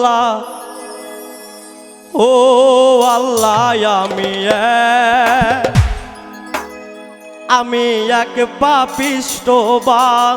আল্লাহ। ও আল্লাহ আমি আমি এক পাপিষ্ট বাং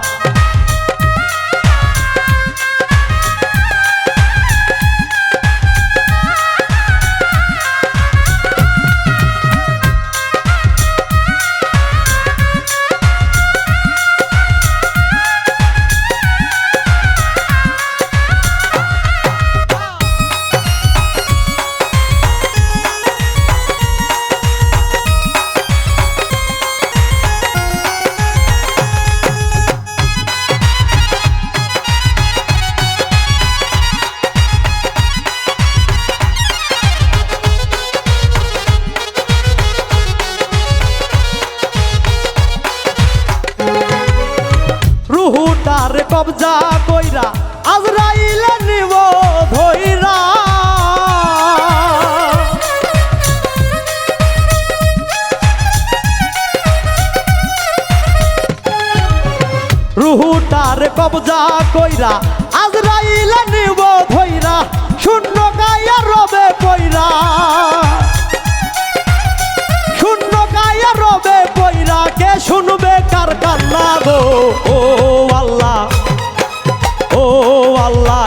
রুহুটার কবজা কইরা আজরাইলে নিব ধইরা। রুহুটার কবজা কইরা আজরাইলে নিব ধইরা। শূন্য গায়া রবে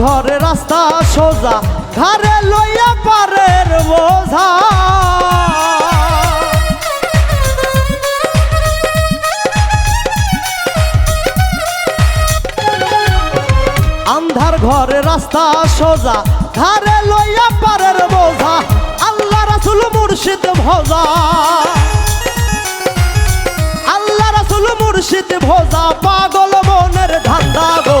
ঘরে রাস্তা সোজা ঘরে লইয়া পারের বোঝা। আন্ধার ঘরে রাস্তা সোজা ঘরে লইয়া পারের বোঝা, আল্লাহ রাসুল মুর্শিদ ভজা। আল্লাহ রাসুল মুর্শিদ ভোজা, পাগল মনের ধান্দা গো।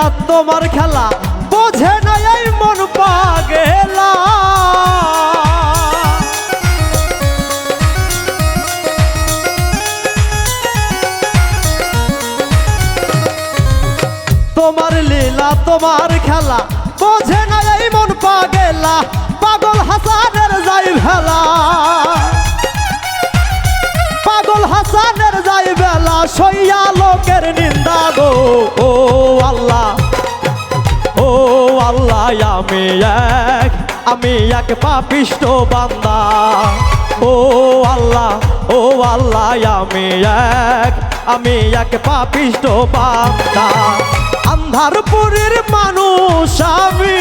লীলা তোমার খেলা, বোঝে নাই এই মন পাগেলা। তোমার লীলা, তোমার খেলা, বোঝে নাই এই মন পাগেলা, পাগল হাসানের যাই ভেলা। পাগল হাসানের যাই বেলা সইয়া লোকের নিন্দা গো। আমি এক আমি এক পাপিষ্ট বান্দা। ও আল্লাহ ও আল্লাহ, আমি এক আমি এক পাপিষ্ট বান্দা। আন্ধারপুরের মানুষ আমি।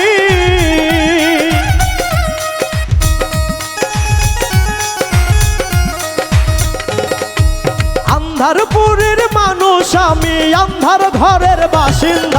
আন্ধারপুরের মানুষ আমি, আন্ধার ঘরের বাসিন্দার